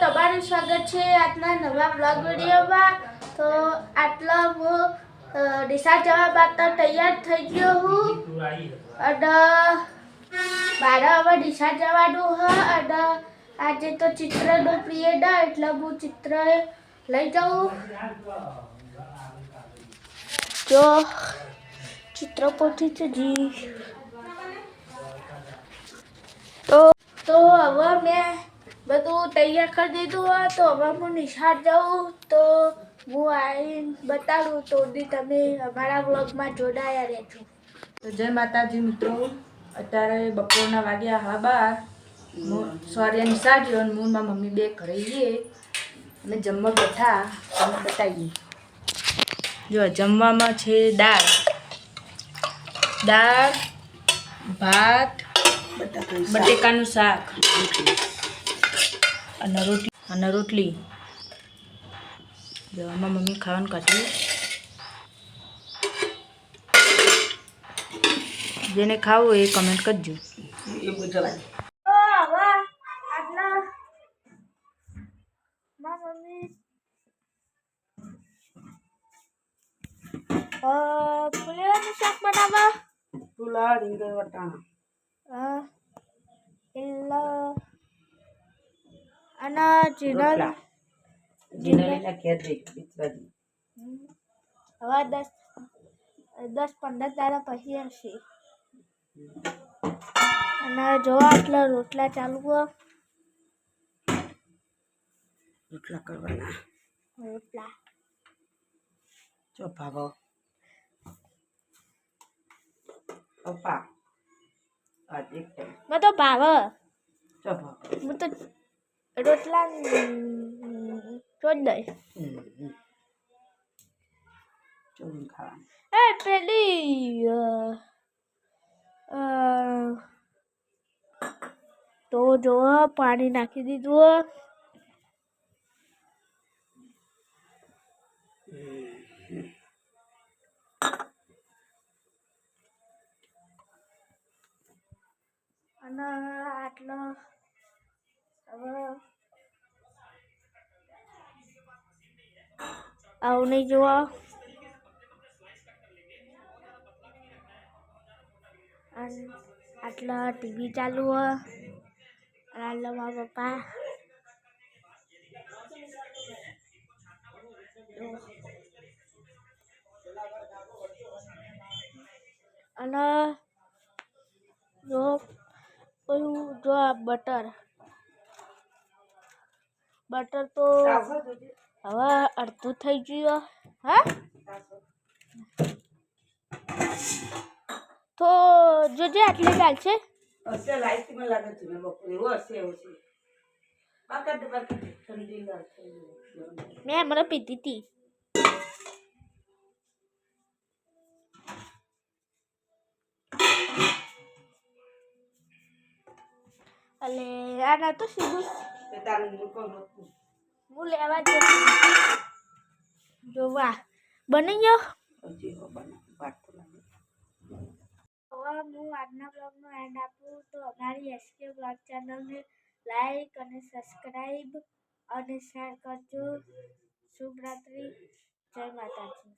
તમારું સ્વાગત છે આજના નવા બ્લોગ વિડીયોમાં. તો આટલો હું અ, ડીસા જવા માટે તૈયાર થઈ ગયો હું. અને મારે હવે ડીસા જવાનું હ અને આજે તો ચિત્રનો પિરિયડ એટલે હું ચિત્ર લઈ જાઉં. જો ચિત્ર પહોંચી છે જી. તો તો હવે મેં બધું તૈયાર કરી દીધું હોય તો હવે હું નિશાળ જાઉં તો હું આવીને બતાડું તો દી તમે અમારા બ્લોગમાં જોડાયા રહેજો. તો જય માતાજી મિત્રો. અત્યારે બપોરના વાગ્યા હા બાર. સોરી નિશાળ ગયો અને મૂળમાં મમ્મી બે ઘરે જઈએ અને જમવા બેઠા. તમને બતાવીએ. જો જમવામાં છે દાળ. દાળ ભાત બટેકાનું શાક. અને રોટલી અને રોટલી જો આમાં મમ્મી ખાવાનું કાઢ્યું જેને ખાવું એ કમેન્ટ કરજો તો હવે આટલા મારા મમ્મી અ, ફુલેવાનું શાક બનાવવા પુલાવ રીંગણ વટાણા અ, એટલે અને જીનલ. રોટલા. ઘેર જઈ પિત્રાજી હવે દસ દસ પંદર દાડા પછી હશે. અને જો આટલા રોટલા ચાલુ રોટલા કરવાના. રોટલા. ભાવ પપ્પા ટાઈમ મને તો ભાવે. ચોપા હું તો રોટલા. ચોદય એ પેલી તો જો પાણી નાખી દીધું. અને આટલો હવે આવું નહીં જોવા અને આટલા ટીવી ચાલુ હોય અને આટલા મારા પપ્પા જો. અને જો પેલું જો આ બટર બટર તો હવે અડધું થઈ ગયું હા તો જોજે આટલી દાલ છે હશે લાઈટમાં લાગે છે મેં બપોરે એવું હશે એવું છે બાકાત બાકાત ઠંડી લાગશે મેં હમણાં પીધી હતી અલે આ ના તો સીધું તે તારું મૂકો નહોતું હું લેવા જ જો વાહ બની ગયો? હવે હું આજના બ્લોગનો એન્ડ આપું. તો અમારી એસકે બ્લોગ ચેનલને લાઈક અને સબસ્ક્રાઈબ અને શેર કરજો. શુભ રાત્રિ જય માતાજી.